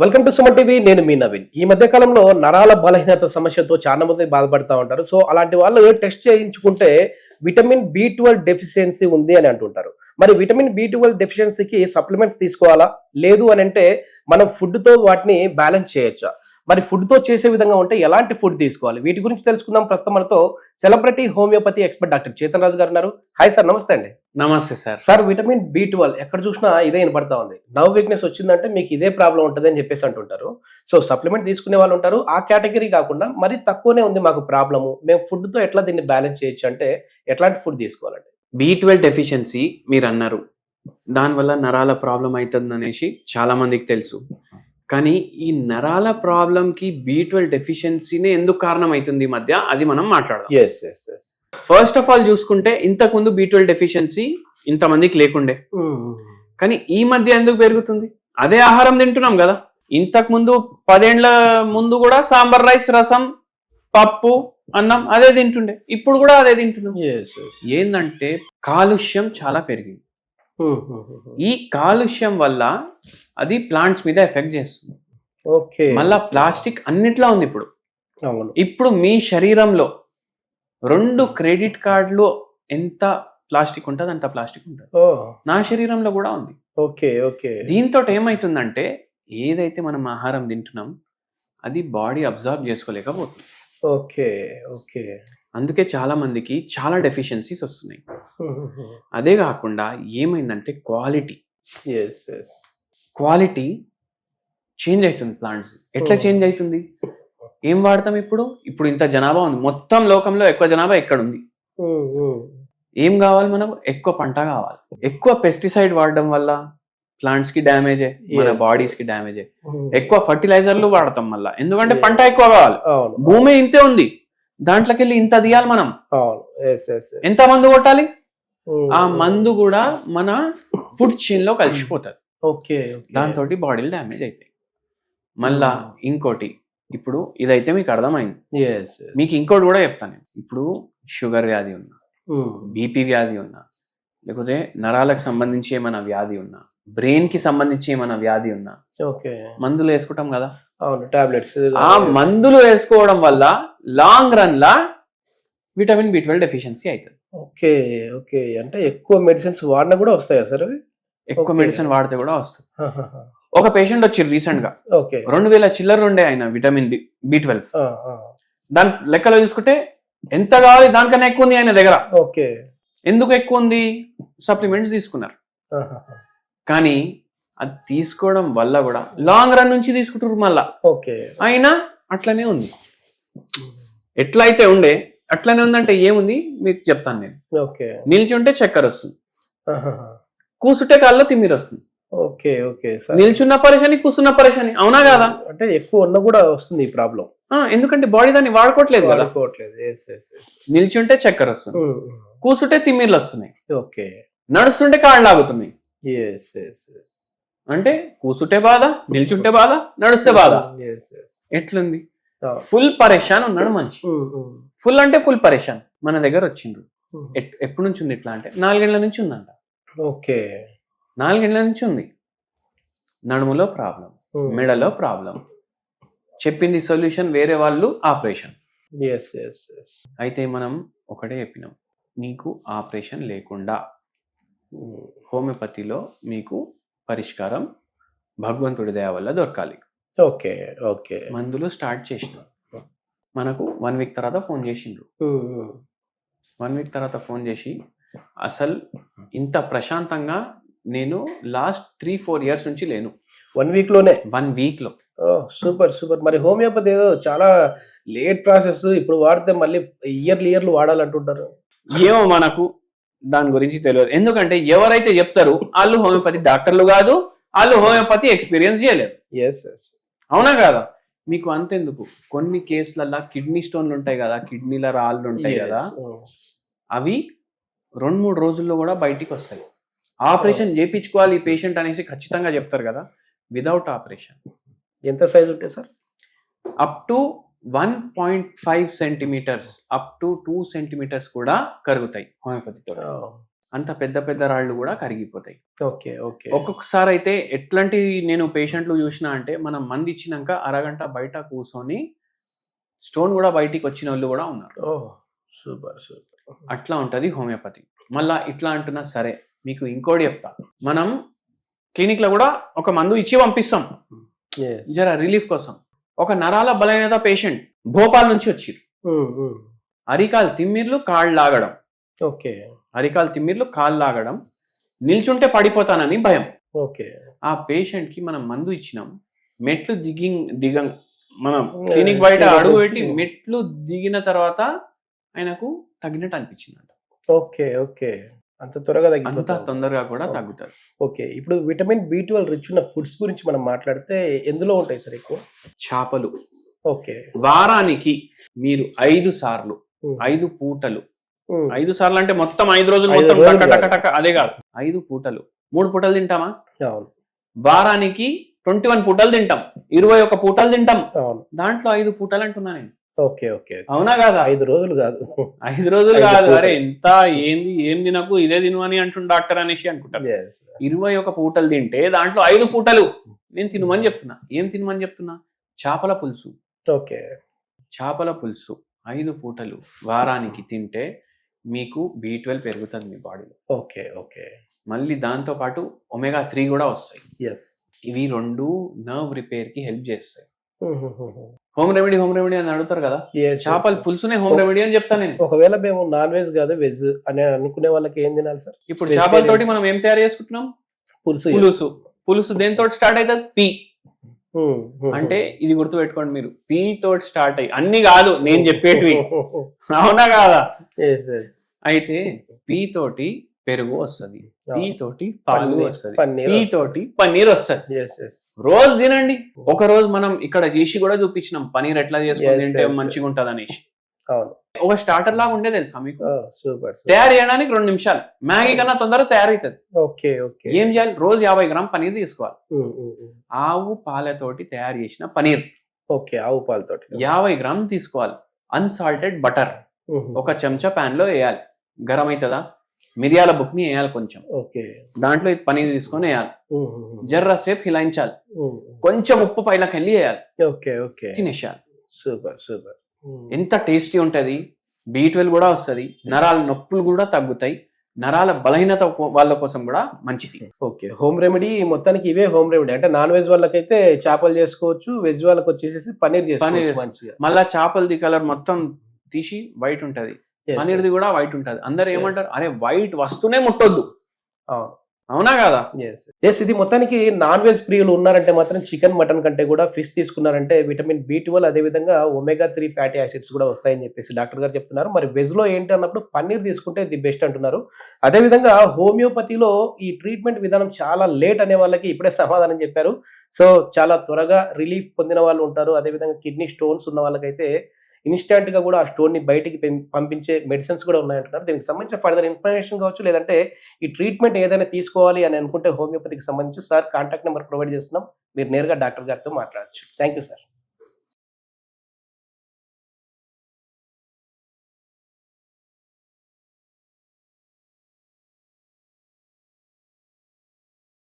Welcome to Suman TV నేను మీ నవీన్. ఈ మధ్య కాలంలో నరాల బలహీనత సమస్యతో చాలా మంది బాధపడతా ఉంటారు. సో అలాంటి వాళ్ళు టెస్ట్ చేయించుకుంటే విటమిన్ బి ట్వెల్వ్ డెఫిషియన్సీ ఉంది అని అంటుంటారు. మరి విటమిన్ బి ట్వెల్వ్ డెఫిషియన్సీకి సప్లిమెంట్స్ తీసుకోవాలా? లేదు అని అంటే మనం ఫుడ్తో వాటిని బ్యాలెన్స్ చేయొచ్చా? మరి ఫుడ్తో చేసే విధంగా ఉంటే ఎలాంటి ఫుడ్ తీసుకోవాలి? వీటి గురించి తెలుసుకుందాం. ప్రస్తుతం మనతో celebrity homeopathy expert doctor Chetan Raju గారు ఉన్నారు. హాయ్ సార్ నమస్తే అండి. నమస్తే sir. Sir vitamin B twelve ఎక్కడ చూసినా ఇదే వినపడతా ఉంది. నవ్ వీక్నెస్ వచ్చిందంటే మీకు ఇదే ప్రాబ్లం ఉంటుంది అని చెప్పేసి అంటుంటారు. సో సప్లిమెంట్ తీసుకునే వాళ్ళు ఉంటారు. ఆ కేటగిరీ కాకుండా మరి తక్కువనే ఉంది మాకు ప్రాబ్లము మేము ఫుడ్తో ఎట్లా దీన్ని బ్యాలెన్స్ చేయొచ్చు అంటే ఎట్లాంటి ఫుడ్ తీసుకోవాలండి? బి ట్వెల్వ్ డెఫిషియన్సీ మీరు అన్నారు. దానివల్ల నరాల ప్రాబ్లం అవుతుంది అనేసి చాలా మందికి తెలుసు. కానీ ఈ నరాల ప్రాబ్లంకి బి ట్వెల్వ్ డెఫిషియన్సీనే ఎందుకు కారణం అవుతుంది ఈ మధ్య? అది మనం మాట్లాడదాం. Yes yes yes first of all చూసుకుంటే ఇంతకు ముందు బి ట్వెల్వ్ డెఫిషియన్సీ ఇంతమందికి లేకుండే. కానీ ఈ మధ్య ఎందుకు పెరుగుతుంది? అదే ఆహారం తింటున్నాం కదా. ఇంతకు ముందు పదేండ్ల ముందు కూడా సాంబార్ రైస్ రసం పప్పు అన్నం అదే తింటుండే. ఇప్పుడు కూడా అదే తింటున్నాం. ఏంటంటే కాలుష్యం చాలా పెరిగింది. ఈ కాలుష్యం వల్ల అది ప్లాంట్స్ మీద ఎఫెక్ట్ చేస్తుంది. ఓకే. మళ్ళా ప్లాస్టిక్ అన్నిట్లో ఉంది ఇప్పుడు. ఇప్పుడు మీ శరీరంలో రెండు క్రెడిట్ కార్డులు ఎంత ప్లాస్టిక్ ఉంటుంది అంత ప్లాస్టిక్ ఉంటుంది. నా శరీరంలో కూడా ఉంది. Okay okay. దీంతో ఏమవుతుందంటే ఏదైతే మనం ఆహారం తింటున్నాం అది బాడీ అబ్జర్వ్ చేసుకోలేకపోతుంది. Okay okay. అందుకే చాలా మందికి చాలా డెఫిషియన్సీస్ వస్తున్నాయి. అదే కాకుండా ఏమైందంటే క్వాలిటీ. క్వాలిటీ చేంజ్ అవుతుంది ప్లాంట్స్. ఎట్లా Oh. చేంజ్ అవుతుంది? ఏం వాడతాం ఇప్పుడు? ఇప్పుడు ఇంత జనాభా ఉంది. మొత్తం లోకంలో ఎక్కువ జనాభా ఎక్కడ ఉంది ఏం కావాలి మనకు ఎక్కువ పంట కావాలి. ఎక్కువ పెస్టిసైడ్ వాడడం వల్ల ప్లాంట్స్కి డ్యామేజే మన బాడీస్కి. డ్యామేజే. ఎక్కువ ఫర్టిలైజర్లు వాడతాం మళ్ళా. ఎందుకంటే. పంట ఎక్కువ కావాలి. భూమి ఇంతే ఉంది. దాంట్లోకి వెళ్ళి ఇంత తీయాలి మనం. ఎంత మందు కొట్టాలి? ఆ మందు కూడా మన ఫుడ్ చైన్లో కలిసిపోతుంది. ఓకే దాంతో బాడీలు డ్యామేజ్ అవుతాయి మళ్ళా ఇంకోటి ఇప్పుడు ఇదైతే మీకు అర్థమైంది. మీకు ఇంకోటి కూడా చెప్తాను. ఇప్పుడు షుగర్ వ్యాధి ఉన్నా బీపీ వ్యాధి ఉన్నా లేకపోతే నరాలకు సంబంధించి ఏమైనా వ్యాధి ఉన్నా బ్రెయిన్కి సంబంధించి ఏమైనా వ్యాధి ఉన్నా ఓకే. మందులు వేసుకుంటాం కదా? అవును టాబ్లెట్స్. ఆ మందులు వేసుకోవడం వల్ల లాంగ్ రన్ లా విటమిన్ బి ట్వెల్వ్ డెఫిషియన్సీ అవుతుంది ఓకే ఓకే. అంటే ఎక్కువ మెడిసిన్స్ వాడినా కూడా వస్తాయా సార్ అవి? ఎక్కువ. మెడిసిన్ వాడితే కూడా వస్తుంది ఒక పేషెంట్ వచ్చి రీసెంట్గా ఓకే. రెండు వేల చిల్లర ఉండే ఆయన విటమిన్ బి ట్వెల్వ్. దాని లెక్కలో చూసుకుంటే ఎంత కావాలి? దానికన్నా ఎక్కువ ఉంది ఆయన దగ్గర. ఓకే. ఎందుకు ఎక్కువ ఉంది? సప్లిమెంట్స్ తీసుకున్నారు. కానీ అది తీసుకోవడం వల్ల కూడా లాంగ్ రన్ నుంచి తీసుకుంటారు మళ్ళా. ఓకే. అయినా అట్లనే ఉంది. ఎట్లా అయితే ఉండే అట్లనే ఉందంటే ఏముంది? మీకు చెప్తాను నేను. ఓకే. నిల్చి ఉంటే చక్కెర వస్తుంది. కూసుంటే కాల్లో తిమ్మిరి వస్తుంది. Okay okay sir. నిల్చున్న పరేషాని కూసున్న పరేషాని. అవునా కాదా? అంటే ఎక్కువ ఉన్న కూడా వస్తుంది ఈ ప్రాబ్లం. ఎందుకంటే బాడీ దాన్ని వాడుకోవట్లేదు కదా. నిల్చుంటే చక్కెర వస్తుంది. కూసుంటే తిమ్మిర్లు వస్తున్నాయి. ఓకే. నడుస్తుంటే కాళ్ళు ఎస్ అంటే కూసుంటే బాధ నిల్చుంటే బాధ నడుస్తే బాధ. ఎట్లుంది? ఫుల్ పరేషాన్ ఉన్నాడు మనిషి. ఫుల్ అంటే ఫుల్ పరేషాన్. మన దగ్గర వచ్చిండ్రు. ఎప్పటి నుంచి ఉంది ఇట్లా అంటే? నాలుగేళ్ళ నుంచి ఉందంట. ఓకే. నాలుగేళ్ళ నుంచి ఉంది. నడుములో ప్రాబ్లం మెడలో ప్రాబ్లం. చెప్పింది సొల్యూషన్ వేరే వాళ్ళు ఆపరేషన్. అయితే మనం ఒకటే చెప్పినాం. నీకు ఆపరేషన్ లేకుండా హోమియోపతిలో మీకు పరిష్కారం భగవంతుడి దయ వల్ల దొరకాలి. Okay okay. మందులు స్టార్ట్ చేసినాం. మనకు వన్ వీక్ తర్వాత ఫోన్ చేసిండ్రు. వన్ వీక్ తర్వాత ఫోన్ చేసి అసలు ఇంత ప్రశాంతంగా నేను లాస్ట్ త్రీ ఫోర్ ఇయర్స్ నుంచి లేను. వన్ వీక్లోనే వన్ వీక్లో. Super super. మరి హోమియోపతి ఏదో చాలా లేట్ ప్రాసెస్ ఇప్పుడు వాడితే మళ్ళీ ఇయర్లు ఇయర్లు వాడాలంటుంటారు. ఏమో మనకు దాని గురించి తెలియదు. ఎందుకంటే ఎవరైతే చెప్తారు వాళ్ళు హోమియోపతి డాక్టర్లు కాదు వాళ్ళు హోమియోపతి ఎక్స్పీరియన్స్ చేయలేరు ఎస్ ఎస్ అవునా కాదా? మీకు అంతెందుకు. కొన్ని కేసులల్లో కిడ్నీ స్టోన్లు ఉంటాయి కదా కిడ్నీల రాళ్ళు ఉంటాయి కదా అవి రెండు మూడు రోజుల్లో కూడా బయటికి వస్తాయి. ఆపరేషన్ చేయించుకోవాలి ఈ పేషెంట్ అనేసి ఖచ్చితంగా చెప్తారు కదా వితౌట్ ఆపరేషన్. ఎంత సైజ్ ఉంటాయి sir? Up to one point five centimetres up to two centimetres కూడా కరుగుతాయి. హోమియోపతితో అంత పెద్ద పెద్ద రాళ్ళు కూడా కరిగిపోతాయి. Okay okay. ఒక్కొక్కసారి అయితే ఎట్లాంటి నేను పేషెంట్లు చూసిన అంటే మనం మంది ఇచ్చినాక అరగంట బయట కూర్చొని స్టోన్ కూడా బయటికి వచ్చిన వాళ్ళు కూడా ఉన్నారు. Super super. అట్లా ఉంటది హోమియోపతి. మళ్ళా ఇట్లా అంటున్నా సరే మీకు ఇంకోటి చెప్తా. మనం క్లినిక్లో కూడా ఒక మందు ఇచ్చి పంపిస్తాం. జర రిలీఫ్ కోసం. ఒక నరాల బలహీనత పేషెంట్ భోపాల్ నుంచి వచ్చిర్రు. అరికాలు తిమ్మిర్లు కాళ్ళు లాగడం. ఓకే. అరికాలు తిమ్మిర్లు కాళ్ళు లాగడం నిల్చుంటే పడిపోతానని భయం ఓకే ఆ పేషెంట్కి మనం మందు ఇచ్చినాం మెట్లు దిగి దిగ మనం క్లినిక్ బయట అడుగు పెట్టి. మెట్లు దిగిన తర్వాత ఆయనకు తగ్గినట్టు అనిపించింది ఓకే ఓకే అంత త్వరగా అంత తొందరగా కూడా. తగ్గుతారు ఓకే ఇప్పుడు విటమిన్ బి ట్వెల్వ్ రిచ్ ఉన్న ఫుడ్స్ గురించి మనం మాట్లాడితే ఎందులో ఉంటాయి సార్ ఎక్కువ చేపలు ఓకే వారానికి మీరు ఐదు సార్లు. ఐదు పూటలు. ఐదు సార్లు అంటే మొత్తం ఐదు రోజులు ఐదు మొత్తం రోజులు టక టక కాదు. టక అదే కాదు. ఐదు పూటలు. మూడు పూటలు తింటామా? వారానికి ట్వంటీ వన్ పూటలు తింటాం. ఇరవై ఒక పూటలు తింటాం. దాంట్లో ఐదు పూటలు అంటున్నా నేను. Okay okay. అవునా కాదా? ఐదు రోజులు కాదు. ఐదు రోజులు కాదు. అరే ఎంత ఏంది ఏం తినకు ఇదే తిను అని అంటుండు డాక్టర్ అనేసి అనుకుంటారు. ఇరవై ఒక పూటలు తింటే దాంట్లో ఐదు పూటలు. నేను తినమని చెప్తున్నా. ఏం తినమని చెప్తున్నా? చేపల పులుసు. ఓకే. చేపల పులుసు. ఐదు పూటలు. వారానికి తింటే మీకు బి ట్వెల్వ్ పెరుగుతుంది మీ బాడీలో ఓకే ఓకే. మళ్ళీ దాంతో పాటు ఒమేగా త్రీ కూడా వస్తాయి. ఎస్ ఇవి రెండు నర్వ్ రిపేర్కి హెల్ప్ చేస్తాయి. హోమ్ రెమెడీ హోమ్ రెమెడీ అని అడుగుతారు కదా? చేపల పులుసునే హోమ్ రెమెడీ అని చెప్తాను నేను. ఒకవేళ మేము నాన్ వెజ్ కాదు వెజ్ అని అనుకునే వాళ్ళకి ఏం తినాలి సార్? ఇప్పుడు. చేపలతోటి మనం ఏం తయారు చేసుకుంటున్నాం? పులుసు పులుసు. పులుసు దేంతో స్టార్ట్ అవుతుంది? పి అంటే ఇది గుర్తు పెట్టుకోండి మీరు. పి తోటి స్టార్ట్ అయ్యి అన్ని కాదు నేను చెప్పేటివి. అవునా కాదా. అయితే పి తోటి పెరుగు వస్తుంది. పి తోటి పాలు పన్నీర్- వస్తుంది. పన్నీర్ పి. తోటి పన్నీర్ వస్తుంది. Yes, yes. రోజు తినండి. ఒక రోజు మనం ఇక్కడ చేసి కూడా చూపించినాం. పనీర్ ఎట్లా చేసుకొని తింటే మంచిగా. ఉంటది అనేసి అవును. ఒక స్టార్టర్ లాగా ఉండే తెలుసా మీకు? సూపర్ తయారు చేయడానికి రెండు నిమిషాలు. మ్యాగీ కన్నా తొందరగా తయారవుతుంది. Okay okay. ఏం చేయాలి? రోజు యాభై గ్రామ్ పనీర్ తీసుకోవాలి. ఆవు పాలతోటి తయారు చేసిన పనీర్. ఓకే ఆవు పాలతోటి. యాభై గ్రామ్ తీసుకోవాలి. అన్సాల్టెడ్ బటర్ ఒక చెంచా పాన్లో వేయాలి. గరం అవుతుందా మిరియాల బుక్ని వేయాలి కొంచెం. ఓకే. దాంట్లో పనీర్ తీసుకొని వేయాలి. జర్ర సేపు హిలాయించాలి. కొంచెం ఉప్పు పైలకి వెళ్ళి వేయాలి. Okay okay. తినేసేయాలి. Super super. ఎంత టేస్టీ ఉంటది బీ ట్వెల్వ్ కూడా వస్తుంది నరాల నొప్పులు కూడా తగ్గుతాయి నరాల బలహీనత వాళ్ళ కోసం కూడా మంచిది. ఓకే హోమ్ రెమెడీ మొత్తానికి ఇవే హోమ్ రెమెడీ. అంటే నాన్ వెజ్ వాళ్ళకైతే చేపలు చేసుకోవచ్చు వెజ్ వాళ్ళకి వచ్చేసి పన్నీర్ చేసుకోవచ్చు మళ్ళా చేపలది కలర్ మొత్తం తీసి వైట్ ఉంటది. పన్నీర్ది. కూడా వైట్ ఉంటది. అందరు. ఏమంటారు అరే వైట్ వస్తూనే ముట్టొద్దు. అవును. అవునా కదా? ఎస్ ఇది మొత్తానికి నాన్ వెజ్ ప్రియులు ఉన్నారంటే మాత్రం చికెన్ మటన్ కంటే కూడా ఫిష్ తీసుకున్నారంటే విటమిన్ బి ట్వెల్వ్ అదే విధంగా ఒమేగా త్రీ ఫ్యాటీ యాసిడ్స్ కూడా వస్తాయని చెప్పేసి డాక్టర్ గారు చెప్తున్నారు. మరి వెజ్లో ఏంటి అన్నప్పుడు పన్నీర్ తీసుకుంటే ది బెస్ట్ అంటున్నారు. అదే విధంగా హోమియోపతిలో ఈ ట్రీట్మెంట్ విధానం చాలా లేట్ అనే వాళ్ళకి ఇప్పుడే సమాధానం చెప్పారు. సో చాలా త్వరగా రిలీఫ్ పొందిన వాళ్ళు ఉంటారు. అదే విధంగా కిడ్నీ స్టోన్స్ ఉన్న వాళ్ళకైతే ఇన్స్టెంట్గా కూడా ఆ స్టోన్ని బయటికి పంపించే మెడిసిన్స్ కూడా ఉన్నాయంటున్నారు. దీనికి సంబంధించిన ఫర్దర్ ఇన్ఫర్మేషన్ కావచ్చు లేదంటే ఈ ట్రీట్మెంట్ ఏదైనా తీసుకోవాలి అని అనుకుంటే హోమియోపతికి సంబంధించి సార్ కాంటాక్ట్ నెంబర్ ప్రొవైడ్ చేస్తున్నాం. మీరు నేరుగా డాక్టర్ గారితో మాట్లాడచ్చు. Thank you sir.